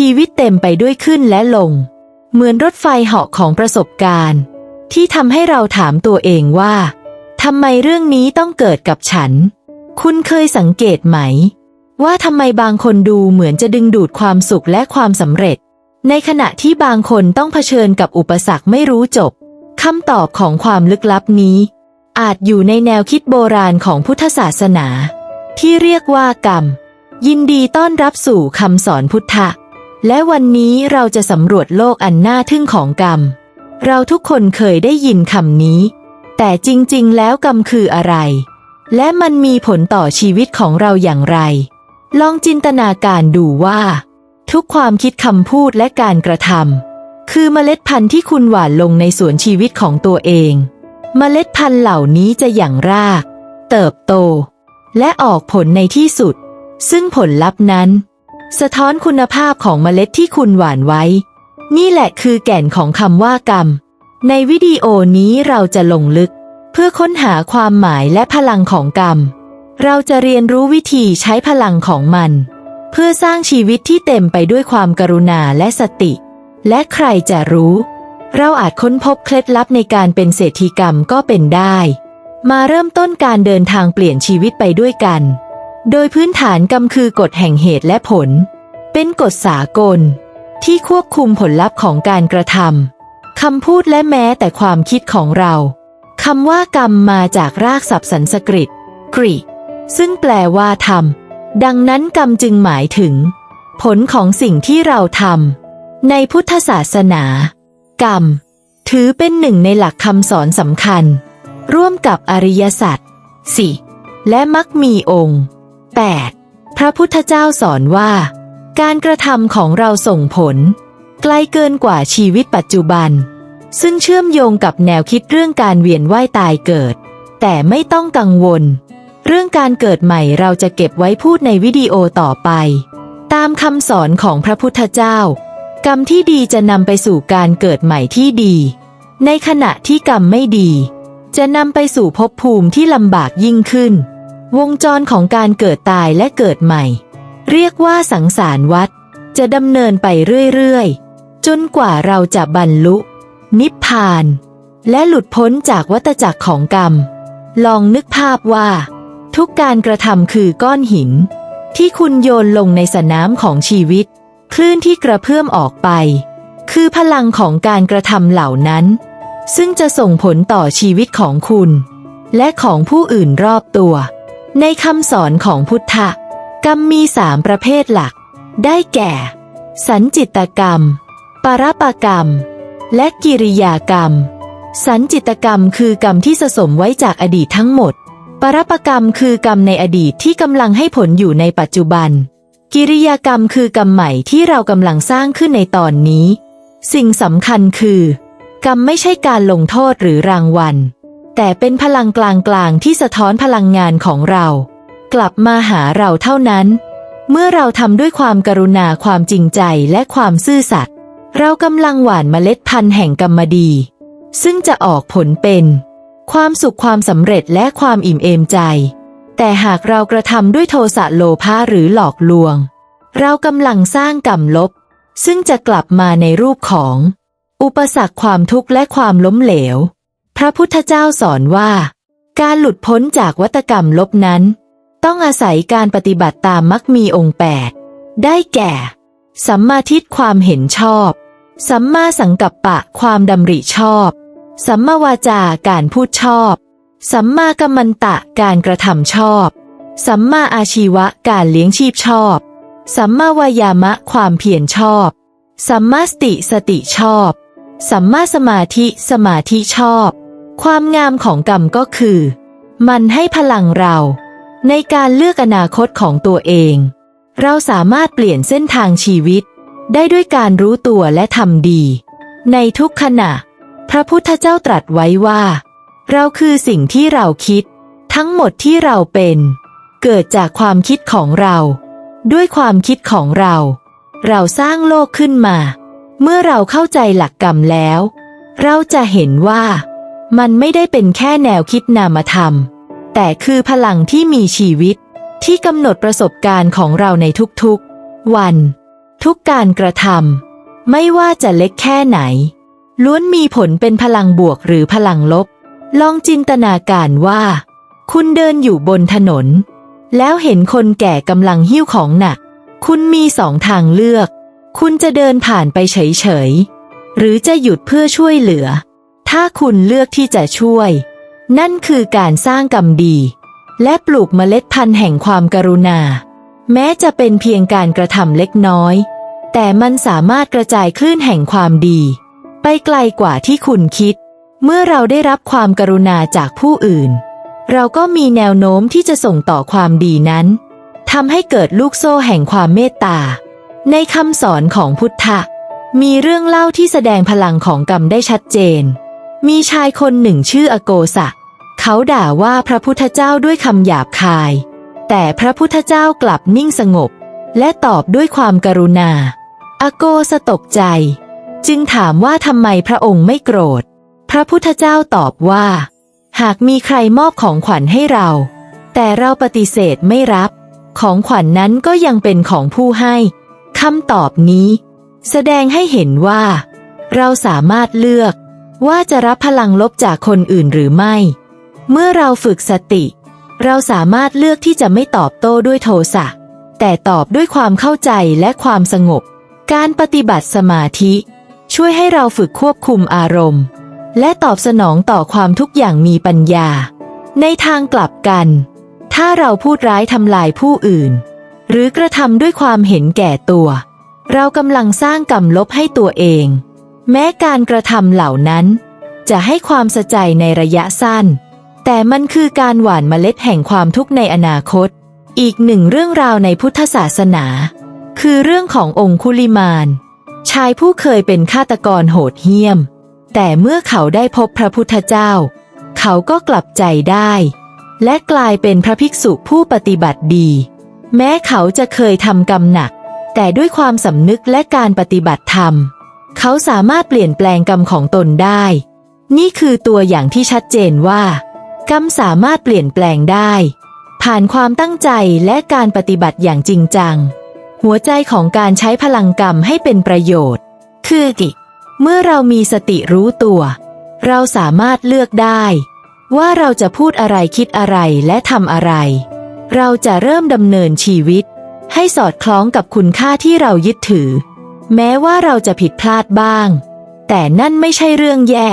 ชีวิตเต็มไปด้วยขึ้นและลง เหมือนรถไฟเหาะของประสบการณ์ ที่ทำให้เราถามตัวเองว่าทำไมเรื่องนี้ต้องเกิดกับฉัน คุณเคยสังเกตไหม ว่าทำไมบางคนดูเหมือนจะดึงดูดความสุขและความสำเร็จ ในขณะที่บางคนต้องเผชิญกับอุปสรรคไม่รู้จบคำตอบของความลึกลับนี้ อาจอยู่ในแนวคิดโบราณของพุทธศาสนา ที่เรียกว่ากรรม ยินดีต้อนรับสู่คำสอนพุทธะ และวันนี้เราจะสำรวจโลกอันน่าทึ่งของกรรม เราทุกคนเคยได้ยินคำนี้ แต่จริงๆ แล้วกรรมคืออะไร และมันมีผลต่อชีวิตของเราอย่างไร ลองจินตนาการดูว่า ทุกความคิดคำพูดและการกระทำคือเมล็ดพันธุ์ที่คุณหว่านลงในสวนชีวิตของตัวเอง เมล็ดพันธุ์เหล่านี้จะหยั่งราก เติบโต และออกผลในที่สุด ซึ่งผลลัพธ์นั้น สะท้อนคุณภาพของเมล็ดที่คุณหว่านไว้ นี่แหละคือแก่นของคำว่ากรรม ในวิดีโอนี้เราจะลงลึก เพื่อค้นหาความหมายและพลังของกรรม เราจะเรียนรู้วิธีใช้พลังของมัน เพื่อสร้างชีวิตที่เต็มไปด้วยความกรุณาและสติ และใครจะรู้ เราอาจค้นพบเคล็ดลับในการเป็นเศรษฐีกรรมก็เป็นได้ มาเริ่มต้นการเดินทางเปลี่ยนชีวิตไปด้วยกัน โดยพื้นฐานกรรมคือกฎแห่งเหตุและผล เป็นกฎสากล ที่ควบคุมผลลัพธ์ของการกระทำคำพูดและแม้แต่ความคิดของเราคำว่ากรรมมาจากรากศัพท์สันสกฤตกรีกซึ่งแปลว่าทำดังนั้นกรรมจึงหมายถึง ผลของสิ่งที่เราทำในพุทธศาสนา กรรม ถือเป็นหนึ่งในหลักคำสอนสำคัญ ร่วมกับอริยสัจสี่และมักมีองค์ 8. พระพุทธเจ้าสอนว่า การกระทำของเราส่งผล ไกลเกินกว่าชีวิตปัจจุบัน ซึ่งเชื่อมโยงกับแนวคิดเรื่องการเวียนว่ายตายเกิด แต่ไม่ต้องกังวล เรื่องการเกิดใหม่เราจะเก็บไว้พูดในวิดีโอต่อไป ตามคำสอนของพระพุทธเจ้า กรรมที่ดีจะนำไปสู่การเกิดใหม่ที่ดี ในขณะที่กรรมไม่ดี จะนำไปสู่ภพภูมิที่ลำบากยิ่งขึ้น วงจรของการเกิดตายและเกิดใหม่ เรียกว่าสังสารวัฏจะดำเนินไปเรื่อยๆ จนกว่าเราจะบรรลุ นิพพาน และหลุดพ้นจากวัฏจักรของกรรม ลองนึกภาพว่า ทุกการกระทำคือก้อนหิน ที่คุณโยนลงในสนามของชีวิต คลื่นที่กระเพื่อมออกไป คือพลังของการกระทำเหล่านั้น ซึ่งจะส่งผลต่อชีวิตของคุณ และของผู้อื่นรอบตัว ในคำสอนของพุทธะกรรมมีสามประเภทหลัก ได้แก่ สันจิตกรรม ปรปกรรม และกิริยากรรม สันจิตกรรมคือกรรมที่สะสมไว้จากอดีตทั้งหมด ปรปกรรมคือกรรมในอดีตที่กำลังให้ผลอยู่ในปัจจุบัน กิริยากรรมคือกรรมใหม่ที่เรากำลังสร้างขึ้นในตอนนี้ สิ่งสำคัญคือ กรรมไม่ใช่การลงโทษหรือรางวัล แต่เป็นพลังกลางๆที่สะท้อนพลังงานของเรา กลับมาหาเราเท่านั้น เมื่อเราทำด้วยความกรุณาความจริงใจและความซื่อสัตย์เรากำลังหว่านเมล็ดพันธุ์แห่งกรรมดี ซึ่งจะออกผลเป็น ความสุขความสำเร็จและความอิ่มเอมใจ แต่หากเรากระทำด้วยโทสะโลภะหรือหลอกลวง เรากำลังสร้างกรรมลบ ซึ่งจะกลับมาในรูปของ อุปสรรคความทุกข์และความล้มเหลว พระพุทธเจ้าสอนว่า การหลุดพ้นจากวัตกรรมลบนั้น ต้องอาศัยการปฏิบัติตามมักมีองค์แปดได้แก่ สัมมาทิฏฐิความเห็นชอบ สัมมาสังกัปปะความดำริชอบ สัมมาวาจาการพูดชอบ สัมมากัมมันตะการกระทำชอบ สัมมาอาชีวะการเลี้ยงชีพชอบ สัมมาวายามะความเพียรชอบ สัมมาสติสติชอบ สัมมาสมาธิสมาธิชอบ ความงามของกรรมก็คือ มันให้พลังเรา ในการเลือกอนาคตของตัวเอง เราสามารถเปลี่ยนเส้นทางชีวิต ได้ด้วยการรู้ตัวและทำดี ในทุกขณะ พระพุทธเจ้าตรัสไว้ว่า เราคือสิ่งที่เราคิด ทั้งหมดที่เราเป็น เกิดจากความคิดของเรา ด้วยความคิดของเรา เราสร้างโลกขึ้นมา เมื่อเราเข้าใจหลักกรรมแล้ว เราจะเห็นว่า มันไม่ได้เป็นแค่แนวคิดนามธรรม แต่คือพลังที่มีชีวิต ที่กำหนดประสบการณ์ของเราในทุกๆ วันททุกการกระทำไม่ว่าจะเล็กแค่ไหน ล้วนมีผลเป็นพลังบวกหรือพลังลบ ลองจินตนาการว่า คุณเดินอยู่บนถนน แล้วเห็นคนแก่กำลังหิ้วของหนัก คุณมีสองทางเลือก คุณจะเดินผ่านไปเฉยๆหรือจะหยุดเพื่อช่วยเหลือ ถ้าคุณเลือกที่จะช่วย นั่นคือการสร้างกรรมดี และปลูกเมล็ดพันธุ์แห่งความกรุณา แม้จะเป็นเพียงการกระทำเล็กน้อย แต่มันสามารถกระจายคลื่นแห่งความดี ไปไกลกว่าที่คุณคิด เมื่อเราได้รับความกรุณาจากผู้อื่น เราก็มีแนวโน้มที่จะส่งต่อความดีนั้นทำให้เกิดลูกโซ่แห่งความเมตตา ในคำสอนของพุทธะมีเรื่องเล่าที่แสดงพลังของกรรมได้ชัดเจน มีชายคนหนึ่งชื่ออโกสะ เขาด่าว่าพระพุทธเจ้าด้วยคำหยาบคาย แต่พระพุทธเจ้ากลับนิ่งสงบ และตอบด้วยความกรุณา อโกสะตกใจ จึงถามว่าทำไมพระองค์ไม่โกรธ พระพุทธเจ้าตอบว่า หากมีใครมอบของขวัญให้เรา แต่เราปฏิเสธไม่รับ ของขวัญนนั้นก็ยังเป็นของผู้ให้คำตอบนี้ แสดงให้เห็นว่า เราสามารถเลือก ว่าจะรับพลังลบจากคนอื่นหรือไม่ เมื่อเราฝึกสติ เราสามารถเลือกที่จะไม่ตอบโต้ด้วยโทสะ แต่ตอบด้วยความเข้าใจและความสงบ การปฏิบัติสมาธิ ช่วยให้เราฝึกควบคุมอารมณ์ และตอบสนองต่อความทุกอย่างมีปัญญา ในทางกลับกัน ถ้าเราพูดร้ายทำลายผู้อื่น หรือกระทำด้วยความเห็นแก่ตัว เรากำลังสร้างกรรมลบให้ตัวเอง แม้การกระทำเหล่านั้น จะให้ความสะใจในระยะสั้น แต่มันคือการหว่านเมล็ดแห่งความทุกข์ในอนาคต อีกหนึ่งเรื่องราวในพุทธศาสนา คือเรื่องขององคุลิมานชายผู้เคยเป็นฆาตกรโหดเหี้ยม แต่เมื่อเขาได้พบพระพุทธเจ้า เขาก็กลับใจได้ และกลายเป็นพระภิกษุผู้ปฏิบัติดี แม้เขาจะเคยทำกรรมหนัก แต่ด้วยความสำนึกและการปฏิบัติธรรม เขาสามารถเปลี่ยนแปลงกรรมของตนได้ นี่คือตัวอย่างที่ชัดเจนว่า กรรมสามารถเปลี่ยนแปลงได้ ผ่านความตั้งใจและการปฏิบัติอย่างจริงจัง หัวใจของการใช้พลังกรรมให้เป็นประโยชน์ คือกิเมื่อเรามีสติรู้ตัว เราสามารถเลือกได้ ว่าเราจะพูดอะไรคิดอะไรและทำอะไร เราจะเริ่มดำเนินชีวิต ให้สอดคล้องกับคุณค่าที่เรายึดถือ แม้ว่าเราจะผิดพลาดบ้าง แต่นั่นไม่ใช่เรื่องแย่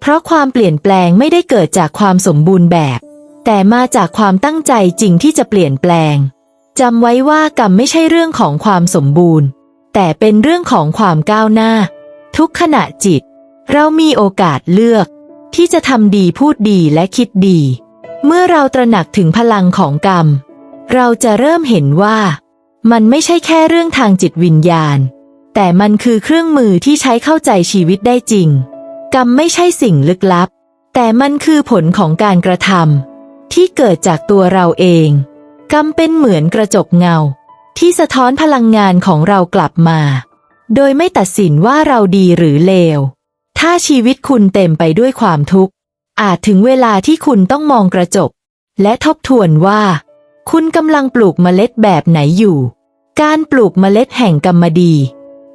เพราะความเปลี่ยนแปลงไม่ได้เกิดจากความสมบูรณ์แบบ แต่มาจากความตั้งใจจริงที่จะเปลี่ยนแปลงจำไว้ว่ากรรมไม่ใช่เรื่องของความสมบูรณ์ แต่เป็นเรื่องของความก้าวหน้า ทุกขณะจิต เรามีโอกาสเลือก ที่จะทำดีพูดดีและคิดดี เมื่อเราตระหนักถึงพลังของกรรม เราจะเริ่มเห็นว่า มันไม่ใช่แค่เรื่องทางจิตวิญญาณ แต่มันคือเครื่องมือที่ใช้เข้าใจชีวิตได้จริง กรรมไม่ใช่สิ่งลึกลับ แต่มันคือผลของการกระทำที่เกิดจากตัวเราเอง กรรมเป็นเหมือนกระจกเงา ที่สะท้อนพลังงานของเรากลับมา โดยไม่ตัดสินว่าเราดีหรือเลว ถ้าชีวิตคุณเต็มไปด้วยความทุกข์ อาจถึงเวลาที่คุณต้องมองกระจก และทบทวนว่า คุณกำลังปลูกเมล็ดแบบไหนอยู่ การปลูกเมล็ดแห่งกรรมดี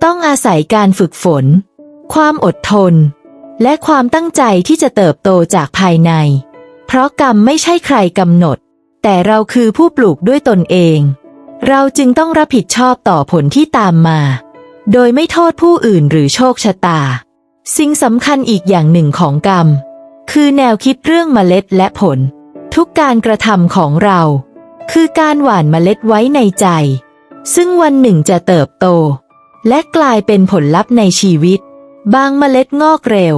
ต้องอาศัยการฝึกฝน ความอดทน และความตั้งใจที่จะเติบโตจากภายใน เพราะกรรมไม่ใช่ใครกำหนด แต่เราคือผู้ปลูกด้วยตนเอง เราจึงต้องรับผิดชอบต่อผลที่ตามมา โดยไม่โทษผู้อื่นหรือโชคชะตา สิ่งสำคัญอีกอย่างหนึ่งของกรรม คือแนวคิดเรื่องเมล็ดและผล ทุกการกระทำของเรา คือการหว่านเมล็ดไว้ในใจ ซึ่งวันหนึ่งจะเติบโต และกลายเป็นผลลัพธ์ในชีวิต บางเมล็ดงอกเร็ว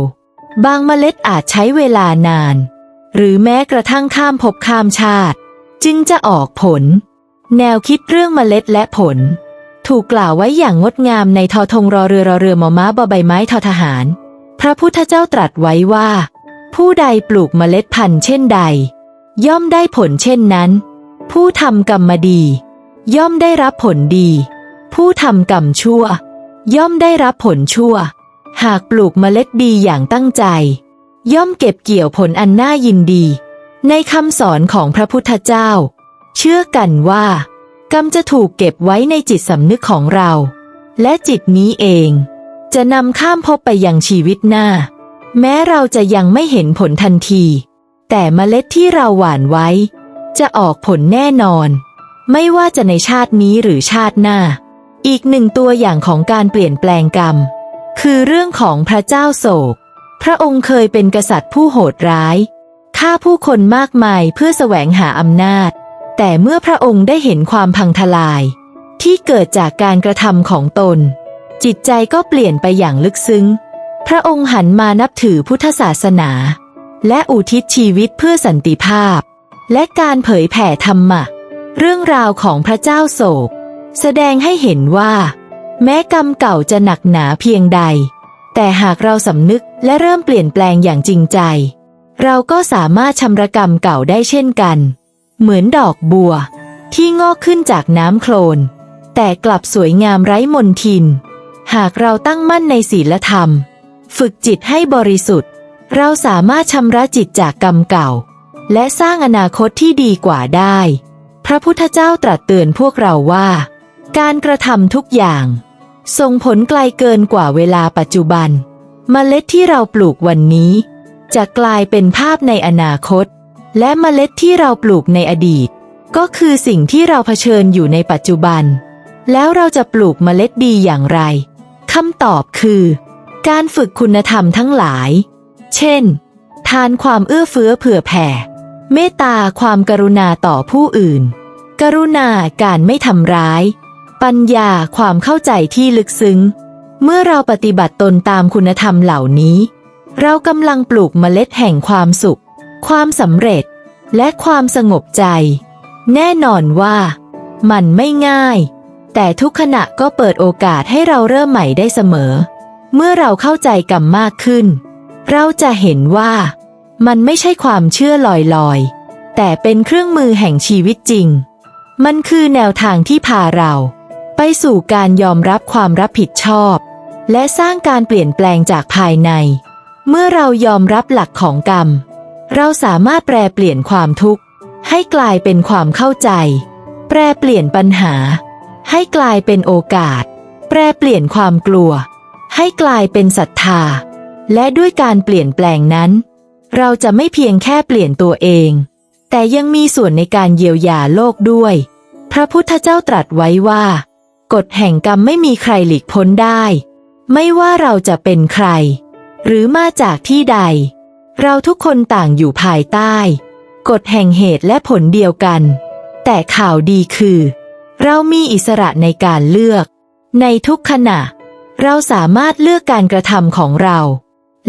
บางเมล็ดอาจใช้เวลานาน หรือแม้กระทั่งข้ามภพข้ามชาติ จึงจะออกผล แนวคิดเรื่องเมล็ดและผล ถูกกล่าวไว้อย่างงดงามในทอทงรอเรือรอเรือมอม้าบอใบไม้ทอทหาร พระพุทธเจ้าตรัสไว้ว่า ผู้ใดปลูกเมล็ดพันธุ์เช่นใด ย่อมได้ผลเช่นนั้น ผู้ทำกรรมดี ย่อมได้รับผลดี ผู้ทำกรรมชั่ว ย่อมได้รับผลชั่ว หากปลูกเมล็ดดีอย่างตั้งใจ ย่อมเก็บเกี่ยวผลอันน่ายินดี ในคำสอนของพระพุทธเจ้า เชื่อกันว่า กรรมจะถูกเก็บไว้ในจิตสำนึกของเรา และจิตนี้เอง จะนำข้ามภพไปยังชีวิตหน้า แม้เราจะยังไม่เห็นผลทันที แต่เมล็ดที่เราหว่านไว้ จะออกผลแน่นอน ไม่ว่าจะในชาตินี้หรือชาติหน้า อีกหนึ่งตัวอย่างของการเปลี่ยนแปลงกรรม คือเรื่องของพระเจ้าโศก พระองค์เคยเป็นกษัตริย์ผู้โหดร้ายฆ่าผู้คนมากมายเพื่อแสวงหาอำนาจ แต่เมื่อพระองค์ได้เห็นความพังทลาย ที่เกิดจากการกระทำของตน จิตใจก็เปลี่ยนไปอย่างลึกซึ้ง พระองค์หันมานับถือพุทธศาสนา และอุทิศชีวิตเพื่อสันติภาพ และการเผยแผ่ธรรมะ เรื่องราวของพระเจ้าโศก แสดงให้เห็นว่า แม้กรรมเก่าจะหนักหนาเพียงใด แต่หากเราสำนึกและเริ่มเปลี่ยนแปลงอย่างจริงใจ เราก็สามารถชำระกรรมเก่าได้เช่นกัน เหมือนดอกบัว ที่งอกขึ้นจากน้ำโคลน แต่กลับสวยงามไร้มนทิน หากเราตั้งมั่นในศีลธรรม ฝึกจิตให้บริสุทธิ์ เราสามารถชำระจิตจากกรรมเก่า และสร้างอนาคตที่ดีกว่าได้ พระพุทธเจ้าตรัสเตือนพวกเราว่า การกระทำทุกอย่าง ส่งผลไกลเกินกว่าเวลาปัจจุบันเมล็ดที่เราปลูกวันนี้ จะกลายเป็นภาพในอนาคต และเมล็ดที่เราปลูกในอดีต ก็คือสิ่งที่เราเผชิญอยู่ในปัจจุบัน แล้วเราจะปลูกเมล็ดดีอย่างไรคำตอบคือ การฝึกคุณธรรมทั้งหลาย เช่น ทานความเอื้อเฟื้อเผื่อแผ่ เมตตาความกรุณาต่อผู้อื่น กรุณาการไม่ทำร้าย ปัญญาความเข้าใจที่ลึกซึ้ง เมื่อเราปฏิบัติตนตามคุณธรรมเหล่านี้ เรากำลังปลูกเมล็ดแห่งความสุข ความสำเร็จ และความสงบใจ แน่นอนว่า มันไม่ง่าย แต่ทุกขณะก็เปิดโอกาสให้เราเริ่มใหม่ได้เสมอ เมื่อเราเข้าใจกรรมมากขึ้น เราจะเห็นว่า มันไม่ใช่ความเชื่อลอยๆ แต่เป็นเครื่องมือแห่งชีวิตจริง มันคือแนวทางที่พาเรา ไปสู่การยอมรับความรับผิดชอบ และสร้างการเปลี่ยนแปลงจากภายใน เมื่อเรายอมรับหลักของกรรม เราสามารถแปลเปลี่ยนความทุกข์ ให้กลายเป็นความเข้าใจ แปลเปลี่ยนปัญหา ให้กลายเป็นโอกาส แปลเปลี่ยนความกลัว ให้กลายเป็นศรัทธา และด้วยการเปลี่ยนแปลงนั้น เราจะไม่เพียงแค่เปลี่ยนตัวเอง แต่ยังมีส่วนในการเยียวยาโลกด้วย พระพุทธเจ้าตรัสไว้ว่า กฎแห่งกรรมไม่มีใครหลีกพ้นได้ ไม่ว่าเราจะเป็นใคร หรือมาจากที่ใด เราทุกคนต่างอยู่ภายใต้ กฎแห่งเหตุและผลเดียวกัน แต่ข่าวดีคือ เรามีอิสระในการเลือก ในทุกขณะ เราสามารถเลือกการกระทำของเรา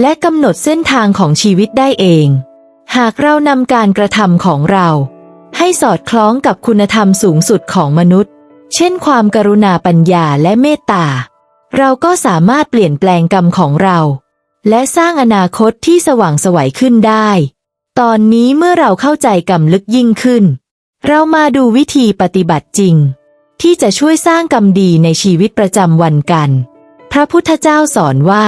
และกำหนดเส้นทางของชีวิตได้เอง หากเรานำการกระทำของเรา ให้สอดคล้องกับคุณธรรมสูงสุดของมนุษย์ เช่นความกรุณาปัญญาและเมตตา เราก็สามารถเปลี่ยนแปลงกรรมของเรา และสร้างอนาคตที่สว่างสวัยขึ้นได้ ตอนนี้เมื่อเราเข้าใจกรรมลึกยิ่งขึ้น เรามาดูวิธีปฏิบัติจริง ที่จะช่วยสร้างกรรมดีในชีวิตประจำวันกัน พระพุทธเจ้าสอนว่า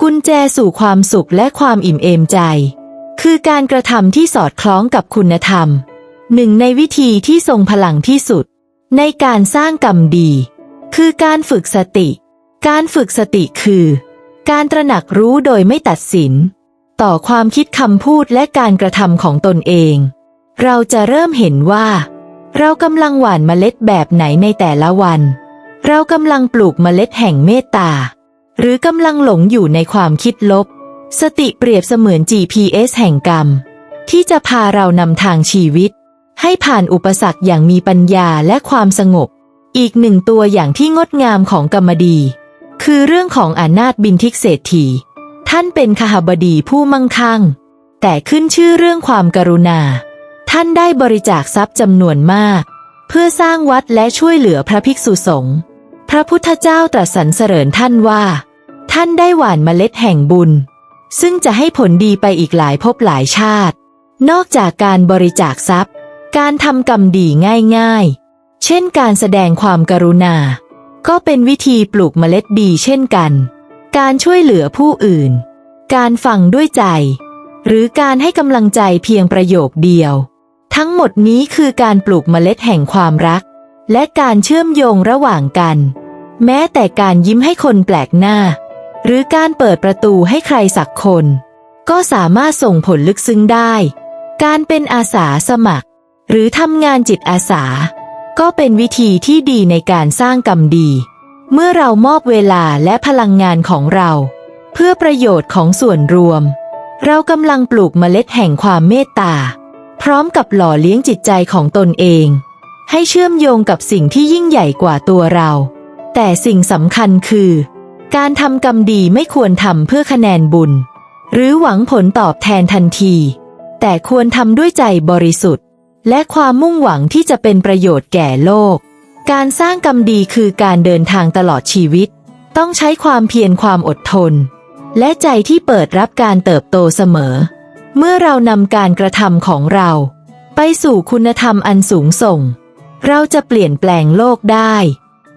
กุญแจสู่ความสุขและความอิ่มเอมใจ คือการกระทำที่สอดคล้องกับคุณธรรม หนึ่งในวิธีที่ทรงพลังที่สุด ในการสร้างกรรมดี คือการฝึกสติ การฝึกสติคือ การตระหนักรู้โดยไม่ตัดสิน ต่อความคิดคำพูดและการกระทำของตนเอง เราจะเริ่มเห็นว่า เรากำลังหว่านเมล็ดแบบไหนในแต่ละวัน เรากำลังปลูกเมล็ดแห่งเมตตา หรือกำลังหลงอยู่ในความคิดลบ สติเปรียบเสมือน GPS แห่งกรรม ที่จะพาเรานำทางชีวิต ให้ผ่านอุปสรรคอย่างมีปัญญาและความสงบ อีกหนึ่งตัวอย่างที่งดงามของกรรมดี คือเรื่องของอานาถบินทิกเศรษฐี ท่านเป็นขหบดีผู้มั่งคั่ง แต่ขึ้นชื่อเรื่องความกรุณา ท่านได้บริจาคทรัพย์จำนวนมาก เพื่อสร้างวัดและช่วยเหลือพระภิกษุสงฆ์พระพุทธเจ้าตรัสสรรเสริญท่านว่า ท่านได้หว่านเมล็ดแห่งบุญ ซึ่งจะให้ผลดีไปอีกหลายภพหลายชาติ นอกจากการบริจาคทรัพย์ การทำกรรมดีง่ายๆ เช่นการแสดงความกรุณา ก็เป็นวิธีปลูกเมล็ดดีเช่นกัน การช่วยเหลือผู้อื่น การฟังด้วยใจ หรือการให้กำลังใจเพียงประโยคเดียว ทั้งหมดนี้คือการปลูกเมล็ดแห่งความรัก และการเชื่อมโยงระหว่างกัน แม้แต่การยิ้มให้คนแปลกหน้า หรือการเปิดประตูให้ใครสักคน ก็สามารถส่งผลลึกซึ้งได้ การเป็นอาสาสมัคร หรือทำงานจิตอาสา ก็เป็นวิธีที่ดีในการสร้างกรรมดี เมื่อเรามอบเวลาและพลังงานของเรา เพื่อประโยชน์ของส่วนรวม เรากำลังปลูกเมล็ดแห่งความเมตตา พร้อมกับหล่อเลี้ยงจิตใจของตนเอง ให้เชื่อมโยงกับสิ่งที่ยิ่งใหญ่กว่าตัวเรา แต่สิ่งสำคัญคือ การทำกรรมดีไม่ควรทำเพื่อคะแนนบุญ หรือหวังผลตอบแทนทันที แต่ควรทำด้วยใจบริสุทธิ์ และความมุ่งหวังที่จะเป็นประโยชน์แก่โลก การสร้างกรรมดีคือการเดินทางตลอดชีวิต ต้องใช้ความเพียรความอดทน และใจที่เปิดรับการเติบโตเสมอ เมื่อเรานำการกระทำของเรา ไปสู่คุณธรรมอันสูงส่ง เราจะเปลี่ยนแปลงโลกได้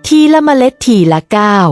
ทีละเมล็ดทีละก้าว